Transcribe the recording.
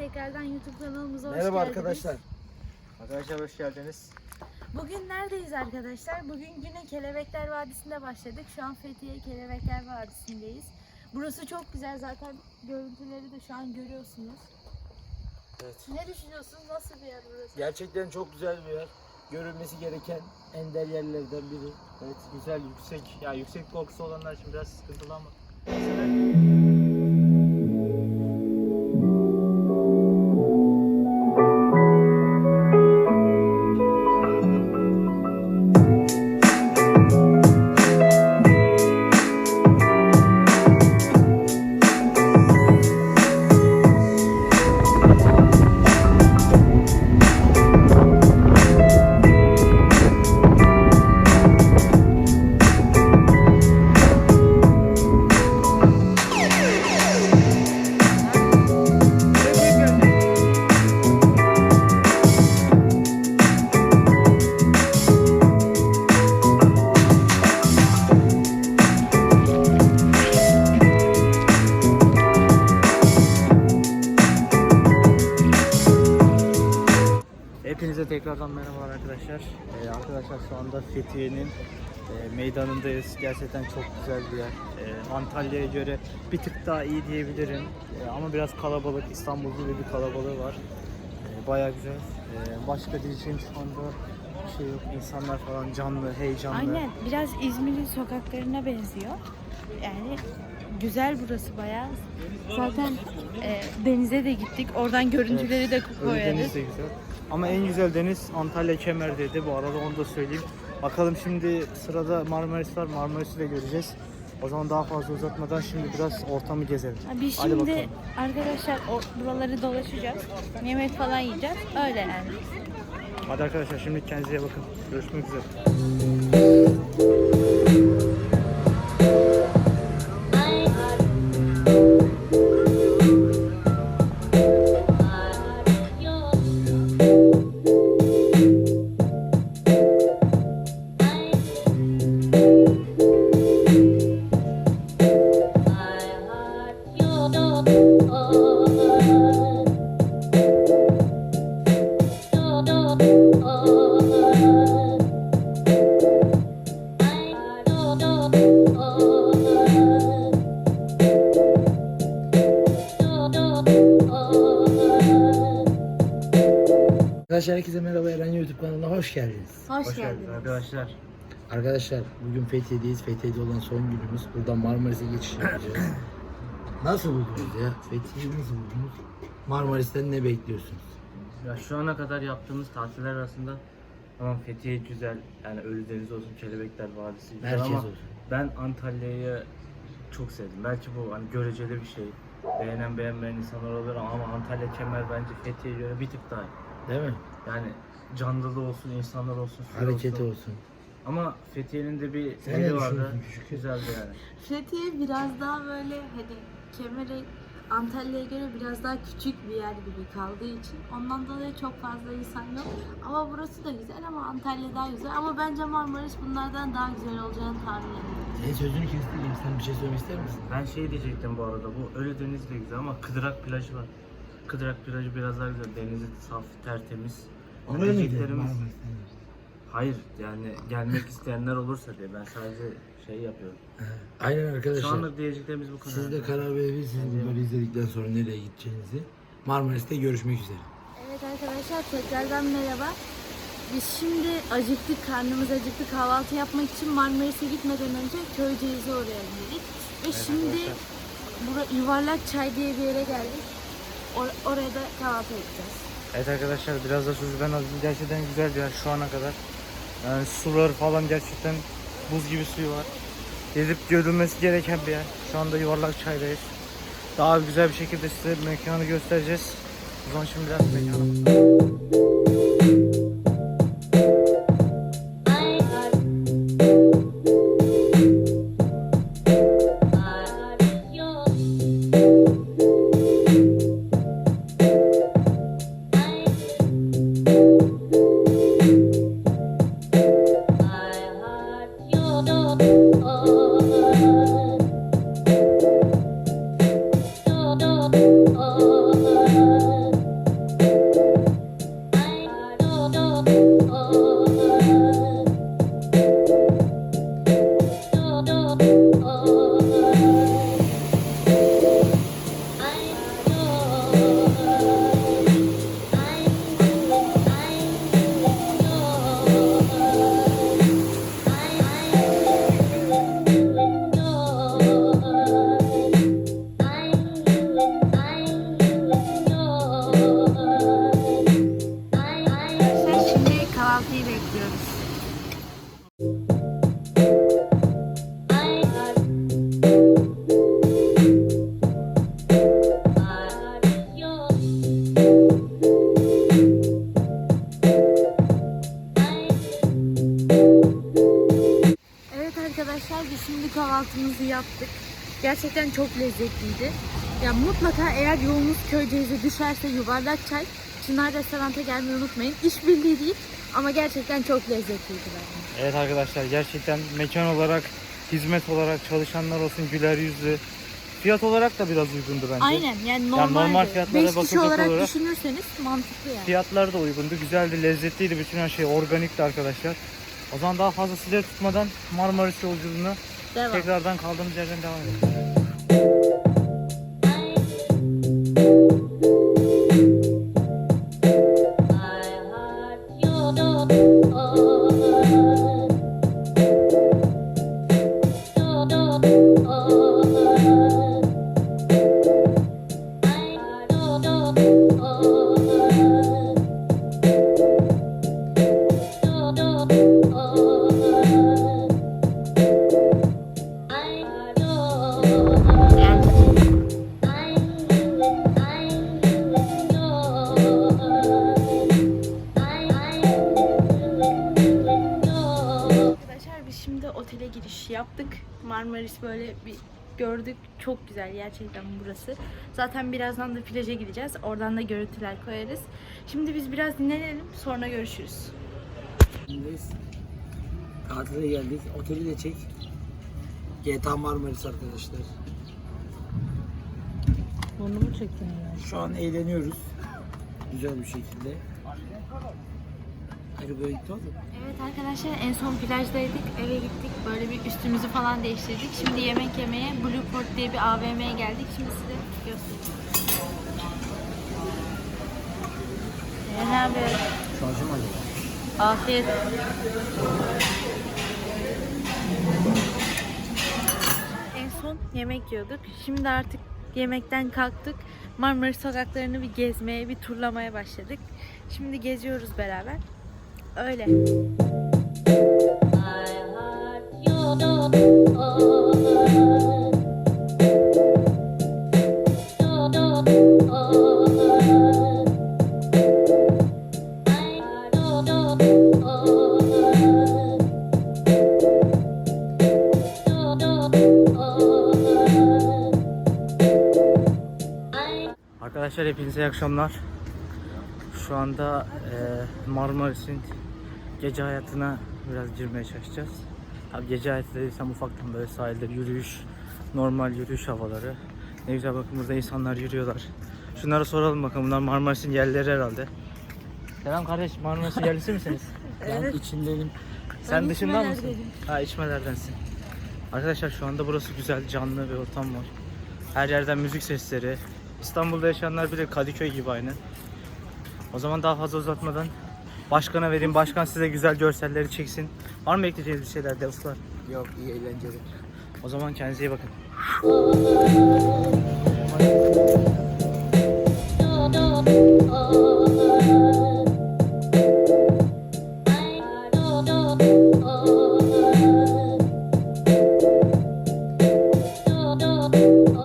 tekrardan YouTube kanalımıza hoş Merhaba geldiniz. arkadaşlar. Arkadaşlar hoş geldiniz. Bugün neredeyiz arkadaşlar? Bugün güne Kelebekler Vadisi'nde başladık. Şu an Fethiye Kelebekler Vadisi'ndeyiz. Burası çok güzel zaten görüntüleri de şu an görüyorsunuz. Evet. Ne düşünüyorsunuz? Nasıl bir yer burası? Gerçekten çok güzel bir yer. Görülmesi gereken ender yerlerden biri. Evet güzel yüksek. Ya yüksek korkusu olanlar için biraz sıkıntılı ama. Hepinize tekrardan merhabalar arkadaşlar. Ee, arkadaşlar şu anda Fethiye'nin e, meydanındayız. Gerçekten çok güzel bir yer. Ee, Antalya'ya göre bir tık daha iyi diyebilirim. Ee, ama biraz kalabalık. İstanbul gibi bir kalabalığı var. Ee, Baya güzel. Ee, başka diyeceğim şu anda bir şey yok. İnsanlar falan canlı, heyecanlı. Aynen biraz İzmir'in sokaklarına benziyor. Yani güzel burası bayağı. Zaten e, denize de gittik. Oradan görüntüleri de Ölüdeniz koyarız. de güzel. Ama en güzel deniz Antalya Kemer'deydi. Bu arada onu da söyleyeyim. Bakalım şimdi sırada Marmaris var. Maris'i de göreceğiz. O zaman daha fazla uzatmadan şimdi biraz ortamı gezelim. Biz Hadi şimdi bakalım. arkadaşlar o, buraları dolaşacağız. Yemek falan yiyeceğiz. Öyle yani. Hadi arkadaşlar şimdi kendinize bakın. Görüşmek üzere. YouTube kanalına hoş geldiniz. Hoş, Hoş geldiniz geldiniz. arkadaşlar. Arkadaşlar bugün Fethiye'deyiz. Fethiye'de olan son günümüz. Buradan Marmaris'e geçiş yapacağız. nasıl buldunuz ya? Fethiye'yi nasıl buldunuz? Marmaris'ten ne bekliyorsunuz? Ya şu ana kadar yaptığımız tatiller arasında tamam Fethiye güzel. Yani Ölüdeniz olsun, Kelebekler Vadisi güzel Merkez ama olsun. ben Antalya'yı çok sevdim. Belki bu hani göreceli bir şey. Beğenen beğenmeyen insanlar olur ama Antalya Kemer bence Fethiye'ye göre bir tık daha iyi. Değil mi? Yani canlılığı olsun, insanlar olsun, suyu Hareketi olsun. olsun. Ama Fethiye'nin de bir Sen ne yeri vardı. düşünüyorsun küçük? Güzeldi yani. Fethiye biraz daha böyle hani Kemer'e Antalya'ya göre biraz daha küçük bir yer gibi kaldığı için ondan dolayı çok fazla insan yok. Ama burası da güzel ama Antalya daha güzel. Ama bence Marmaris bunlardan daha güzel olacağını tahmin ediyorum. Senin sözünü kestim. Sen bir şey söylemek ister misin? Ben şey diyecektim bu arada. Bu Ölüdeniz de güzel ama Kıdrak plajı var. Kıdrak plajı biraz daha güzel. Denizi saf, tertemiz. Diyeceklerimiz- Marmaris'ten. Hayır yani gelmek isteyenler olursa diye ben sadece şey yapıyorum. Aynen Şu arkadaşlar. anlık diyeceklerimiz bu kadar. Siz de karar verebilirsiniz bunları izledikten sonra nereye gideceğinizi. Marmaris'te görüşmek üzere. Evet arkadaşlar tekrardan merhaba. Biz şimdi acıktık, karnımız acıktı. Kahvaltı yapmak için Marmaris'e gitmeden önce Köyceğiz'e oraya girdik. Ve şimdi bura, yuvarlak çay diye bir yere geldik. Or- oraya da kahvaltı edeceğiz. Evet arkadaşlar biraz da sözü ben alayım. Gerçekten güzel bir yer şu ana kadar. Yani sular falan gerçekten buz gibi suyu var. Gezip görülmesi gereken bir yer. Şu anda yuvarlak çaydayız. Daha güzel bir şekilde size mekanı göstereceğiz. O zaman şimdi biraz mekanı. Bu kahvaltımızı yaptık. Gerçekten çok lezzetliydi. Ya mutlaka eğer yolunuz Köyceğiz'e düşerse yuvarlak çay, Çınar Restorant'a gelmeyi unutmayın. İşbirliği değil ama gerçekten çok lezzetliydi bence. Evet arkadaşlar gerçekten mekan olarak, hizmet olarak çalışanlar olsun güler yüzlü. Fiyat olarak da biraz uygundu bence. Aynen yani normal. normal fiyatlara 5 kişi olarak, olarak- düşünürseniz mantıklı yani. Fiyatları da uygundu, güzeldi, lezzetliydi. Bütün her şey organikti arkadaşlar. O zaman daha fazla sizleri tutmadan Marmaris yolculuğuna Devam. tekrardan kaldığımız yerden devam edelim. Yaptık. Marmaris böyle bir gördük. Çok güzel gerçekten burası. Zaten birazdan da plaja gideceğiz. Oradan da görüntüler koyarız. Şimdi biz biraz dinlenelim. Sonra görüşürüz. Şimdiyiz. Tatile geldik. Oteli de çek. GTA Marmaris arkadaşlar. Burnumu çektin ya. Şu an eğleniyoruz. Güzel bir şekilde. Böyle gitti oğlum. Evet arkadaşlar en son plajdaydık. Eve gittik. Böyle bir üstümüzü falan değiştirdik. Şimdi yemek yemeye Blueport diye bir AVM'ye geldik. Şimdi size göstereyim. Ee, Ne haber? Şarjım acaba? Afiyet. En son yemek yiyorduk. Şimdi artık yemekten kalktık. Marmaris sokaklarını bir gezmeye, bir turlamaya başladık. Şimdi geziyoruz beraber. Öyle. Arkadaşlar hepinize iyi akşamlar. Şu anda e, Marmaris'in gece hayatına biraz girmeye çalışacağız. Abi gece hayatı dediysem ufaktan böyle sahilde yürüyüş, normal yürüyüş havaları. Ne güzel bakın burada insanlar yürüyorlar. Şunlara soralım bakalım bunlar Marmaris'in yerleri herhalde. Selam kardeş Marmaris'in yerlisi misiniz? Ben içindeyim. Sen dışından mısın? Ha içmelerdensin. Arkadaşlar şu anda burası güzel, canlı bir ortam var. Her yerden müzik sesleri. İstanbul'da yaşayanlar bilir Kadıköy gibi aynı. O zaman daha fazla uzatmadan başkana vereyim. Başkan size güzel görselleri çeksin. Var mı ekleyeceğiniz bir şeyler Devuslar? Yok iyi eğlenceli. O zaman kendinize iyi bakın. Oh,